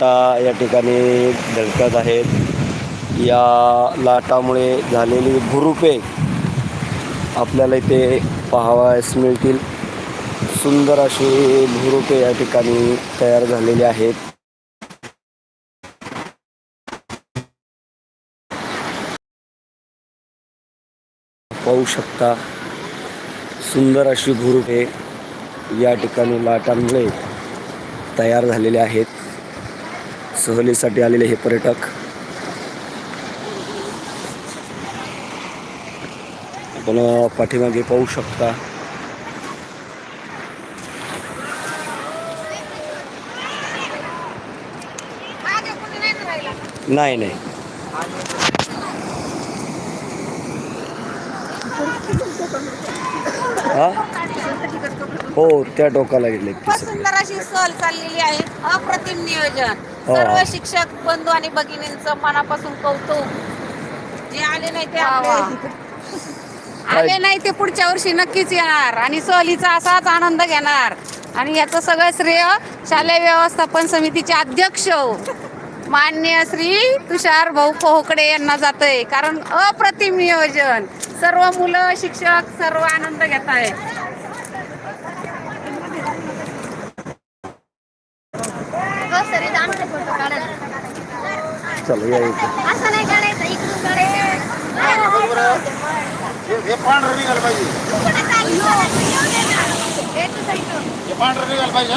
लाटा या ठिकाणी धडकत आहेत. या लाटामुळे झालेली भुरुपे आपल्याला इथे पाहावयास मिळतील. सुंदर अशी भुरुपे या ठिकाणी तयार झालेली आहेत. पाहू शकता सुंदर अशी भुरुपे या ठिकाणी लाटांमुळे तयार झालेले आहेत. सहलीसाठी आलेले हे पर्यटक. आपण पाठीमागे पाहू शकता. नाही नाही. हो? त्या टोकाला गेले सगळे. सुंदर अशी सहल चाललेली आहे. अप्रतिम नियोजन. सर्व शिक्षक बंधू आणि भगिनींचं मनापासून कौतुक. जे आले नाही ते आपले. आले नाही ते पुढच्या वर्षी नक्कीच येणार. आणि सहलीचा असाच आनंद घेणार. आणि याचं सगळं श्रेय शालेय व्यवस्थापन समितीचे अध्यक्ष मान्य श्री तुषार भाऊ पोहकडे यांना जातंय. कारण अप्रतिम नियोजन. सर्व मुलं शिक्षक सर्व आनंद घेत आहेत. चला या इथे. असं नाही काढायचं इकडून काढायचं हे पांढरं निघालं पाहिजे. हे? पांढरं निघालं पाहिजे